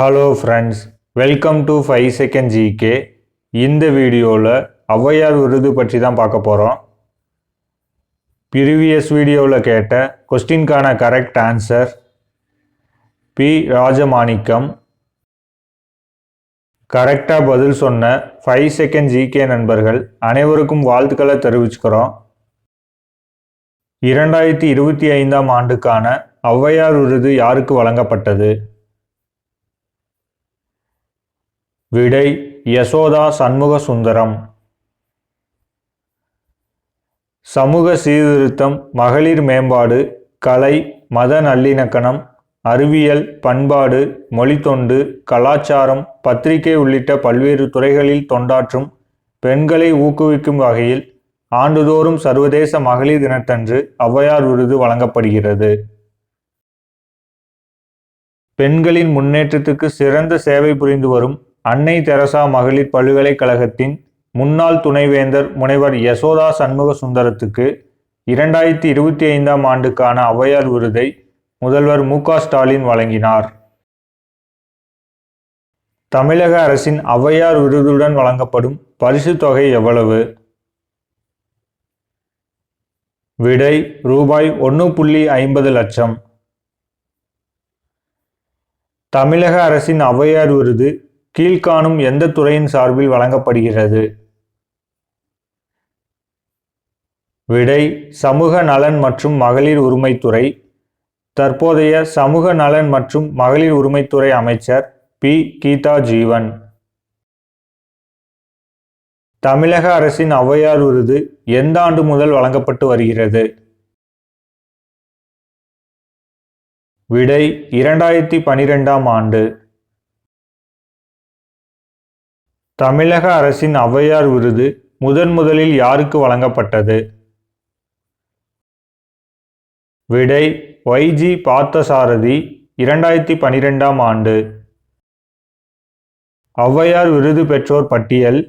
Hello friends welcome to five second GK இந்த வீடியோவில் ஔவையார் விருது பற்றி தான் பார்க்க போகிறோம் ப்ரீவியஸ் வீடியோவில் கேட்ட கொஸ்டின்கான கரெக்ட் ஆன்சர் பி. ராஜமாணிக்கம். கரெக்டாக பதில் சொன்ன ஃபைவ் செகண்ட் ஜிகே நண்பர்கள் அனைவருக்கும் வாழ்த்துக்களை தெரிவிச்சுக்கிறோம். இரண்டாயிரத்தி இருபத்தி ஐந்தாம் ஆண்டுக்கான ஔவையார் விருது யாருக்கு வழங்கப்பட்டது? விடை யசோதா சண்முக சுந்தரம். சமூக சீர்திருத்தம் மகளிர் மேம்பாடு கலை மத நல்லிணக்கணம் அறிவியல் பண்பாடு மொழி தொண்டு கலாச்சாரம் பத்திரிகை உள்ளிட்ட பல்வேறு துறைகளில் தொண்டாற்றும் பெண்களை ஊக்குவிக்கும் வகையில் ஆண்டுதோறும் சர்வதேச மகளிர் தினத்தன்று ஔவையார் விருது வழங்கப்படுகிறது. பெண்களின் முன்னேற்றத்துக்கு சிறந்த சேவை புரிந்து வரும் அன்னை தெரசா மகளிர் பல்கலைக்கழகத்தின் முன்னாள் துணைவேந்தர் முனைவர் யசோதா சண்முக சுந்தரத்துக்கு இரண்டாயிரத்தி இருபத்தி ஐந்தாம் ஆண்டுக்கான ஔவையார் விருதை முதல்வர் மு ஸ்டாலின் வழங்கினார். தமிழக அரசின் ஔவையார் விருதுடன் வழங்கப்படும் பரிசு தொகை எவ்வளவு? விடை ரூபாய் ஒன்று புள்ளி ஐம்பது லட்சம். தமிழக அரசின் ஔவையார் விருது கீழ்காணும் எந்த துறையின் சார்பில் வழங்கப்படுகிறது? விடை சமூக நலன் மற்றும் மகளிர் உரிமைத்துறை தற்போதைய சமூக நலன் மற்றும் மகளிர் உரிமைத்துறை அமைச்சர் பி. கீதா ஜீவன். தமிழக அரசின் ஔவையார் விருது எந்த ஆண்டு முதல் வழங்கப்பட்டு வருகிறது? விடை இரண்டாயிரத்தி பனிரெண்டாம் ஆண்டு. தமிழக அரசின் ஔவையார் விருது முதன் முதலில் யாருக்கு வழங்கப்பட்டது? விடை ஒய்ஜி பார்த்தசாரதி இரண்டாயிரத்தி பனிரெண்டாம் ஆண்டு. ஔவையார் விருது பெற்றோர் பட்டியல்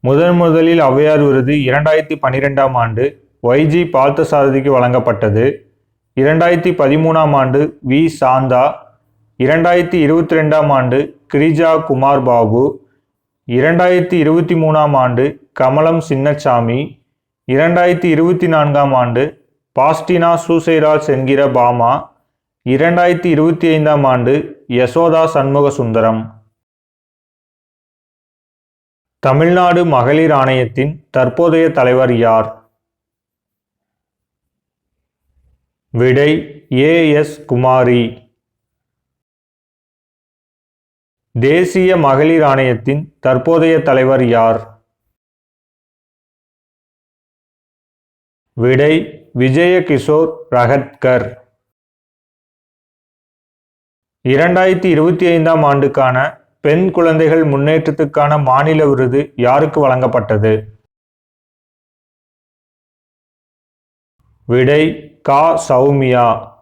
முதன் முதலில் ஔவையார் விருது இரண்டாயிரத்தி பனிரெண்டாம் ஆண்டு ஒய்ஜி பார்த்தசாரதிக்கு வழங்கப்பட்டது. இரண்டாயிரத்தி பதிமூணாம் ஆண்டு வி. சாந்தா இரண்டாயிரத்தி இருபத்தி ரெண்டாம் ஆண்டு கிரிஜா குமார் பாபு இரண்டாயிரத்தி இருபத்தி மூணாம் ஆண்டு கமலம் சின்னசாமி இரண்டாயிரத்தி இருபத்தி நான்காம் ஆண்டு பாஸ்டினா சூசைராஜ் என்கிற பாமா இரண்டாயிரத்தி இருபத்தி ஐந்தாம் ஆண்டு யசோதா சண்முக சுந்தரம் தமிழ்நாடு மகளிர் ஆணையத்தின் தற்போதைய தலைவர் யார்? விடை ஏ எஸ் குமாரி. தேசிய மகளிர் ஆணையத்தின் தற்போதைய தலைவர் யார்? விடை விஜயகிஷோர் ரகத்கர் இரண்டாயிரத்தி இருபத்தி ஐந்தாம் ஆண்டுக்கான பெண் குழந்தைகள் முன்னேற்றத்துக்கான மாநில விருது யாருக்கு வழங்கப்பட்டது? விடை கா. சௌமியா.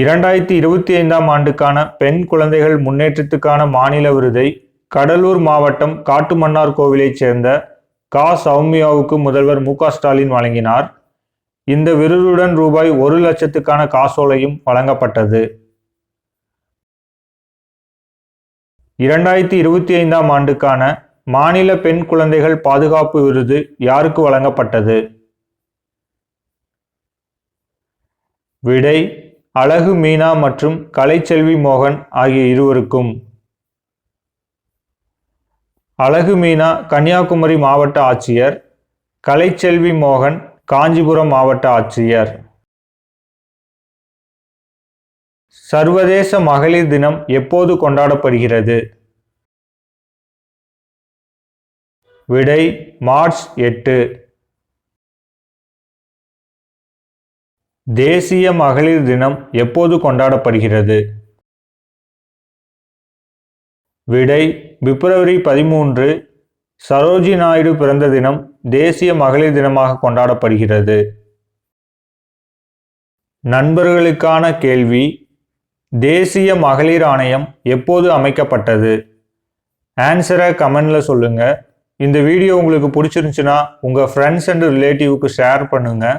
இரண்டாயிரத்தி இருபத்தி ஐந்தாம் ஆண்டுக்கான பெண் குழந்தைகள் முன்னேற்றத்துக்கான மாநில விருதை கடலூர் மாவட்டம் காட்டுமன்னார் கோவிலைச் சேர்ந்த கா. சௌமியாவுக்கு முதல்வர் மு. ஸ்டாலின் வழங்கினார். இந்த விருதுடன் ரூபாய் ஒரு லட்சத்துக்கான காசோலையும் வழங்கப்பட்டது. இரண்டாயிரத்தி இருபத்தி ஐந்தாம் ஆண்டுக்கான மாநில பெண் குழந்தைகள் பாதுகாப்பு விருது யாருக்கு வழங்கப்பட்டது? விடை அழகு மீனா மற்றும் கலைச்செல்வி மோகன் ஆகிய இருவருக்கும். அழகு மீனா கன்னியாகுமரி மாவட்ட ஆட்சியர் கலைச்செல்வி மோகன் காஞ்சிபுரம் மாவட்ட ஆட்சியர். சர்வதேச மகளிர் தினம் எப்போது கொண்டாடப்படுகிறது? விடை மார்ச் எட்டு. தேசிய மகளிர் தினம் எப்போது கொண்டாடப்படுகிறது? விடை பிப்ரவரி பதிமூன்று சரோஜி நாயுடு பிறந்த தினம் தேசிய மகளிர் தினமாக கொண்டாடப்படுகிறது. நண்பர்களுக்கான கேள்வி தேசிய மகளிர் ஆணையம் எப்போது அமைக்கப்பட்டது? ஆன்சரை கமெண்டில் சொல்லுங்கள் இந்த வீடியோ உங்களுக்கு பிடிச்சிருந்துச்சுன்னா உங்கள் ஃப்ரெண்ட்ஸ் அண்ட் ரிலேட்டிவ்க்கு ஷேர் பண்ணுங்கள்